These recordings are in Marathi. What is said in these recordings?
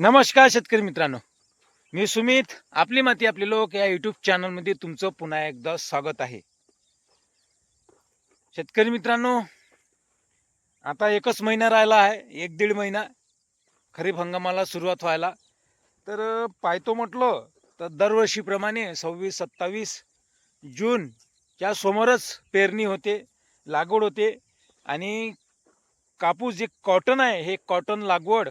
नमस्कार शेतकरी मित्रांनो. मी सुमित आपली माती आपले लोक या युट्यूब चॅनलमध्ये तुमचं पुन्हा एकदा स्वागत आहे. शेतकरी मित्रांनो आता एकच महिना राहिला आहे एक दीड महिना खरीप हंगामाला सुरुवात व्हायला. तर पाहतो म्हटलं तर दरवर्षीप्रमाणे सव्वीस सत्तावीस जूनच्या समोरच पेरणी होते लागवड होते आणि कापूस जे कॉटन आहे हे कॉटन लागवड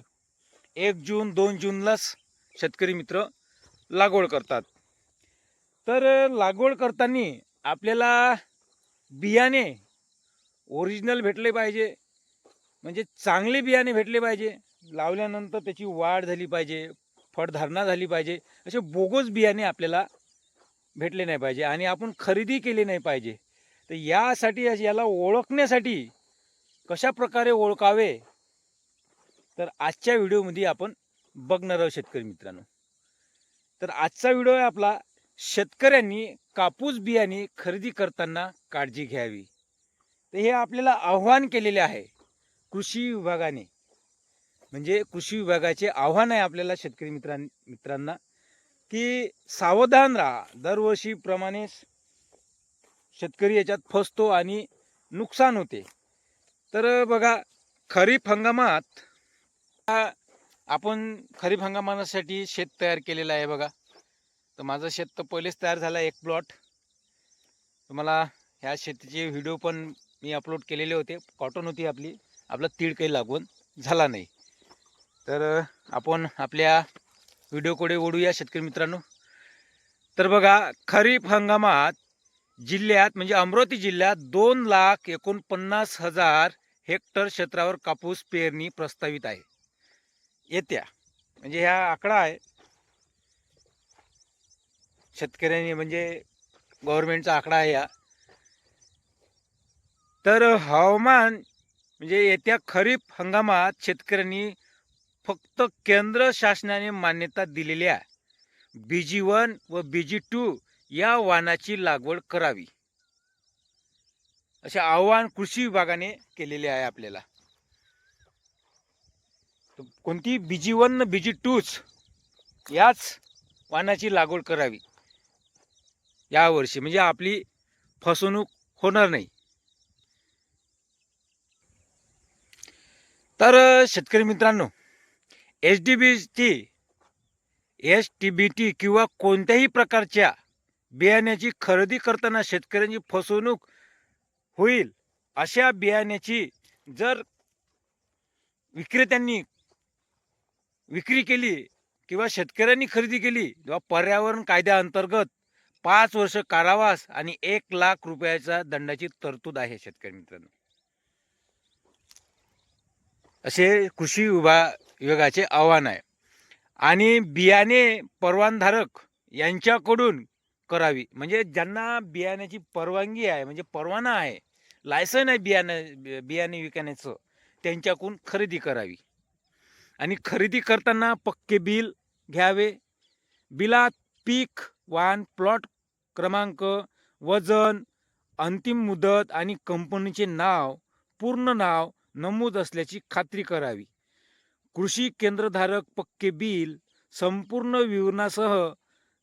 एक जून दोन जूनलाच शेतकरी मित्र लागवड करतात. तर लागवड करताना आपल्याला बियाणे ओरिजिनल भेटले पाहिजे. म्हणजे चांगले बियाणे भेटले पाहिजे. लावल्यानंतर त्याची वाढ झाली पाहिजे फळधारणा झाली पाहिजे. असे बोगस बियाणे आपल्याला भेटले नाही पाहिजे आणि आपण खरेदी केली नाही पाहिजे. तर यासाठी याला ओळखण्यासाठी कशा प्रकारे ओळखावे तर आजच्या व्हिडिओमध्ये आपण बघणार आहोत शेतकरी मित्रांनो. तर आजचा व्हिडिओ आहे आपला शेतकऱ्यांनी कापूस बियाणे खरेदी करताना काळजी घ्यावी. तर हे आपल्याला आव्हान केलेले आहे कृषी विभागाने. म्हणजे कृषी विभागाचे आव्हान आहे आपल्याला शेतकरी मित्रां मित्रांना की सावधान राहा. दरवर्षीप्रमाणे शेतकरी याच्यात फसतो आणि नुकसान होते. तर बघा खरीप हंगामात आपण खरीप हंगामासाठी शेत तयार केलेलं आहे बघा. तर माझं शेत तर पहिलेच तयार झालं आहे एक प्लॉट तुम्हाला ह्या शेतीचे व्हिडिओ पण मी अपलोड केलेले होते. कॉटन होती आपली. आपला तीळ काही लागून झाला नाही. तर आपण आपल्या व्हिडिओकडे ओढूया शेतकरी मित्रांनो. तर बघा खरीप हंगामात जिल्ह्यात म्हणजे अमरावती जिल्ह्यात दोन लाख एकोणपन्नास हजार हेक्टर क्षेत्रावर कापूस पेरणी प्रस्तावित आहे. येत्या. म्हणजे ह्या आकडा आहे. शेतकऱ्यांनी म्हणजे गव्हर्मेंटचा आकडा आहे हा. तर हवामान म्हणजे येत्या खरीप हंगामात शेतकऱ्यांनी फक्त केंद्र शासनाने मान्यता दिलेल्या बीजी वन व बीजी टू या वाहनाची लागवड करावी. असे आव्हान कृषी विभागाने केलेले आहे आपल्याला. कोणती? बीजी वन बीजी टूच. याच वाणाची लागवड करावी. यावर्षी म्हणजे आपली फसवणूक होणार नाही. तर शेतकरी मित्रांनो H D B T S T B T किंवा कोणत्याही प्रकारच्या बियाण्याची खरेदी करताना शेतकऱ्यांची फसवणूक होईल अशा बियाण्याची जर विक्रेत्यांनी विक्री केली किंवा शेतकऱ्यांनी खरेदी केली किंवा पर्यावरण कायद्याअंतर्गत पाच वर्ष कारावास आणि एक लाख रुपयाचा दंडाची तरतूद आहे शेतकरी मित्रांनो. असे कृषी विभा विभागाचे आव्हान आहे. आणि बियाणे परवानधारक यांच्याकडून करावी. म्हणजे ज्यांना बियाण्याची परवानगी आहे म्हणजे परवाना आहे लायसन आहे बियाणं बियाणे विकण्याचं त्यांच्याकडून खरेदी करावी. आणि खरेदी करताना पक्के बिल घ्यावे. बिलात पीक वाहन प्लॉट क्रमांक वजन अंतिम मुदत आणि कंपनीचे नाव पूर्ण नाव नमूद असल्याची खात्री करावी. कृषी केंद्रधारक पक्के बिल संपूर्ण विवरणासह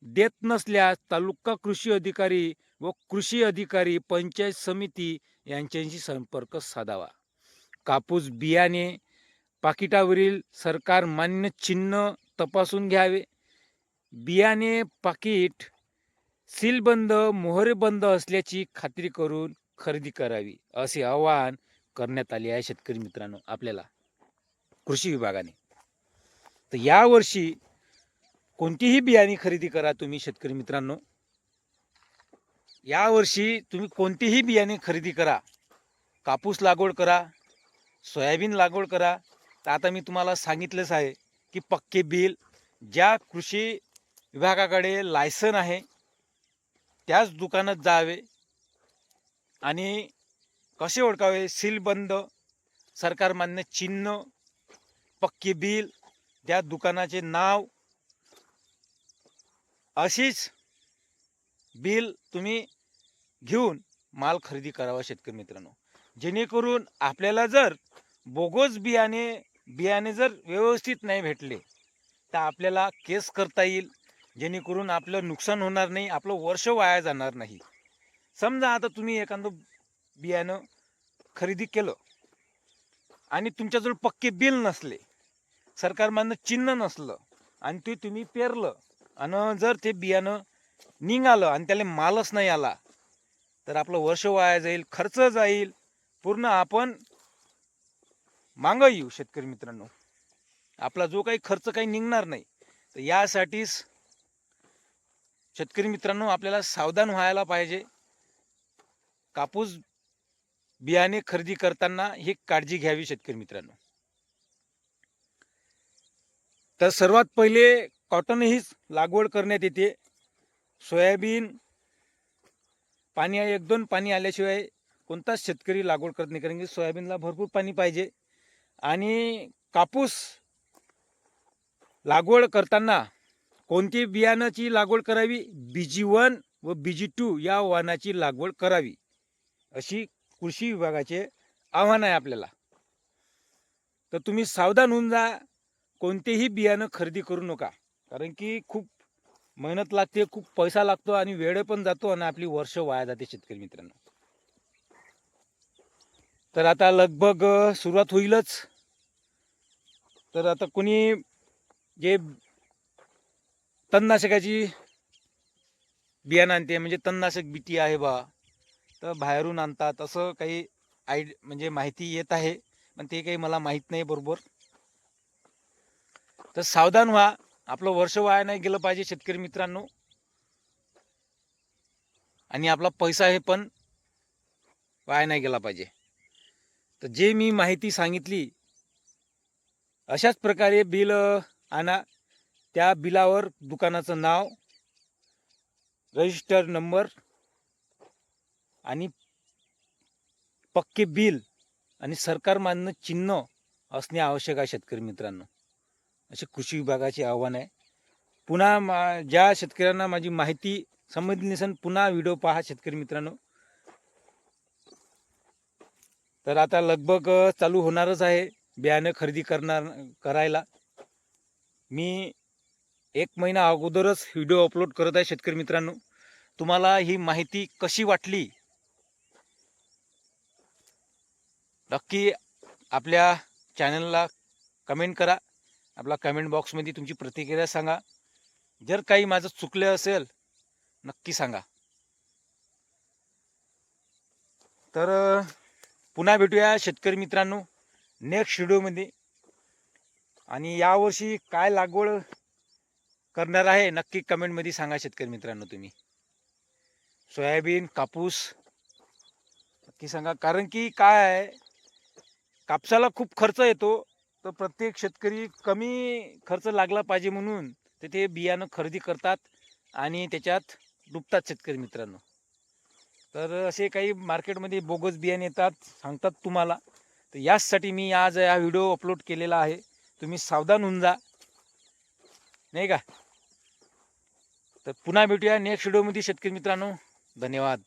देत नसल्यास तालुका कृषी अधिकारी व कृषी अधिकारी पंचायत समिती यांच्याशी संपर्क साधावा. कापूस बियाणे पाकिटावरील सरकार मान्य चिन्ह तपासून घ्यावे. बियाणे पाकिट सीलबंद मोहरेबंद असल्याची खात्री करून खरेदी करावी असे आवाहन करण्यात आले आहे शेतकरी मित्रांनो आपल्याला कृषी विभागाने. तर यावर्षी कोणतीही बियाणे खरेदी करा तुम्ही शेतकरी मित्रांनो. यावर्षी तुम्ही कोणतीही बियाणे खरेदी करा. कापूस लागवड करा सोयाबीन लागवड करा तर आता मी तुम्हाला सांगितलंच आहे की पक्के बिल ज्या कृषी विभागाकडे लायसन आहे त्याच दुकानात जावे आणि कसे ओळखावे? सीलबंद सरकारमान्य चिन्ह पक्के बिल त्या दुकानाचे नाव अशीच बिल तुम्ही घेऊन माल खरेदी करावा शेतकरी मित्रांनो. जेणेकरून आपल्याला जर बोगस बियाणे बियाणे जर व्यवस्थित नाही भेटले तर आपल्याला केस करता येईल. जेणेकरून आपलं नुकसान होणार नाही आपलं वर्ष वाया जाणार नाही. समजा आता तुम्ही एखादं बियाणं खरेदी केलं आणि तुमच्याजवळ पक्के बिल नसले सरकारमानं चिन्ह नसलं आणि ते तुम्ही पेरलं आणि जर ते बियाणं निघालं आणि त्याला मालच नाही आला तर आपलं वर्ष वाया जाईल खर्च जाईल. पूर्ण आपण मागं येऊ शेतकरी मित्रांनो. आपला जो काही खर्च काही निघणार नाही तर यासाठीच शेतकरी मित्रांनो आपल्याला सावधान व्हायला पाहिजे. कापूस बियाणे खरेदी करताना ही काळजी घ्यावी शेतकरी मित्रांनो. तर सर्वात पहिले कॉटन हीच लागवड करण्यात येते. सोयाबीन पाणी एक दोन पाणी आल्याशिवाय कोणताच शेतकरी लागवड करत नाही कारण की सोयाबीनला भरपूर पाणी पाहिजे. आणि कापूस लागवड करताना कोणती बियाणाची लागवड करावी? बीजी वन व बीजी टू या वाहनाची लागवड करावी अशी कृषी विभागाचे आव्हान आहे आपल्याला. तर तुम्ही सावधान होऊन जा कोणतेही बियाणं खरेदी करू नका कारण की खूप मेहनत लागते खूप पैसा लागतो आणि वेळ पण जातो आणि आपली वर्ष वाया जाते शेतकरी मित्रांनो. तर आता लगभग सुरुवात होईलच. तर आता कोणी जे तणनाशकाची बियाणं आणते म्हणजे तणनाशक बीटी आहे बा तर बाहेरून आणतात असं काही आय म्हणजे माहिती येत आहे पण ते काही मला माहीत नाही बरोबर. तर सावधान व्हा आपलं वर्ष वाया नाही गेलं पाहिजे शेतकरी मित्रांनो. आणि आपला पैसा हे पण वाया नाही गेला पाहिजे. तर जे मी माहिती सांगितली अशाच प्रकारे बिल आणा. त्या बिलावर दुकानाचं नाव रजिस्टर नंबर आणि पक्के बिल आणि सरकारमान्य चिन्ह असणे आवश्यक आहे शेतकरी मित्रांनो. असे कृषी विभागाचे आव्हान आहे. पुन्हा मा ज्या शेतकऱ्यांना माझी माहिती समजली नसेल पुन्हा व्हिडिओ पहा शेतकरी मित्रांनो. तर आता लगभग चालू होणारच आहे बियाणं खरेदी करणार करायला. मी एक महिना अगोदरच व्हिडिओ अपलोड करत आहे शेतकरी मित्रांनो. तुम्हाला ही माहिती कशी वाटली? नक्की आपल्या चॅनलला कमेंट करा. आपला कमेंट बॉक्समध्ये तुमची प्रतिक्रिया सांगा. जर काही माझं चुकलं असेल नक्की सांगा. तर पुन्हा भेटूया शेतकरी मित्रांनो नेक्स्ट व्हिडिओमध्ये आणि यावर्षी काय लागवड करणार आहे नक्की कमेंटमध्ये सांगा शेतकरी मित्रांनो तुम्ही. सोयाबीन कापूस नक्की सांगा. कारण की काय आहे कापसाला खूप खर्च येतो तर प्रत्येक शेतकरी कमी खर्च लागला पाहिजे म्हणून तिथे बियाणं खरेदी करतात आणि त्याच्यात डुबतात शेतकरी मित्रांनो. तर असे काही मार्केटमध्ये बोगस बियाणे येतात सांगतात तुम्हाला. तर याचसाठी मी आज हा व्हिडिओ अपलोड केलेला आहे. तुम्ही सावधान होऊन जा. नाही का? तर पुन्हा भेटूया नेक्स्ट व्हिडिओमध्ये शेतकरी मित्रांनो. धन्यवाद.